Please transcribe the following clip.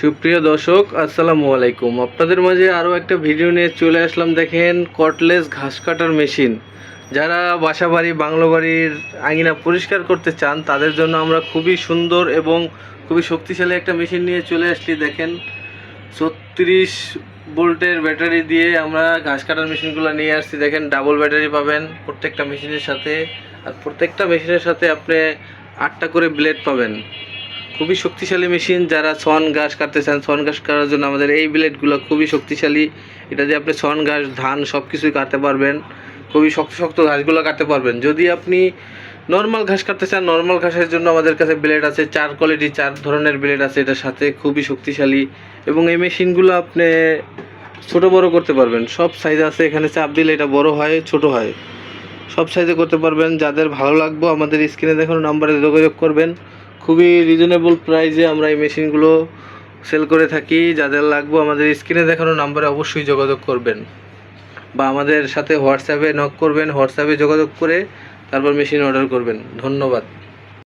সুপ্রিয় দর্শক, আসসালামু আলাইকুম। আপনাদের মাঝে আরও একটা ভিডিও নিয়ে চলে আসলাম, দেখেন কটলেস ঘাস কাটার মেশিন যারা বাসা বাড়ি বাংলো বাড়ির আঙিনা পরিষ্কার করতে চান, তাদের জন্য আমরা খুবই সুন্দর এবং খুবই শক্তিশালী একটা মেশিন নিয়ে চলে আসছি, দেখেন। ছত্রিশ বোল্টের ব্যাটারি দিয়ে আমরা ঘাস কাটার মেশিনগুলো নিয়ে আসছি, দেখেন ডাবল ব্যাটারি পাবেন প্রত্যেকটা মেশিনের সাথে। আর প্রত্যেকটা মেশিনের সাথে আপনি আটটা করে ব্লেড পাবেন। খুবই শক্তিশালী মেশিন, যারা সন ঘাস কাটতে চান, সন ঘাস কাটার জন্য আমাদের এই ব্লেডগুলো খুবই শক্তিশালী। এটা দিয়ে আপনি সন ঘাস, ধান সব কিছুই কাটতে পারবেন। খুবই শক্ত শক্ত ঘাসগুলো কাটতে পারবেন। যদি আপনি নর্মাল ঘাস কাটতে চান, নর্মাল ঘাসের জন্য আমাদের কাছে ব্লেড আছে, চার কোয়ালিটি, চার ধরনের ব্লেড আছে, এটার সাথে খুবই শক্তিশালী। এবং এই মেশিনগুলো আপনি ছোট, বড় করতে পারবেন। সব সাইজ আছে, এখানে চাপ দিলে এটা বড় হয়, ছোট হয়। সব সাইজে করতে পারবেন। যাদের ভালো লাগবে, আমাদের স্ক্রিনে দেখুন নাম্বারে যোগাযোগ করবেন। খুবই রিজনেবল প্রাইসে আমরা এই মেশিনগুলো সেল করে থাকি। যাদের লাগবো আমাদের স্ক্রিনে দেখানো নাম্বারে অবশ্যই যোগাযোগ করবেন। বা আমাদের সাথে হোয়াটসঅ্যাপে নক করবেন, হোয়াটসঅ্যাপে যোগাযোগ করে তারপর মেশিন অর্ডার করবেন। ধন্যবাদ।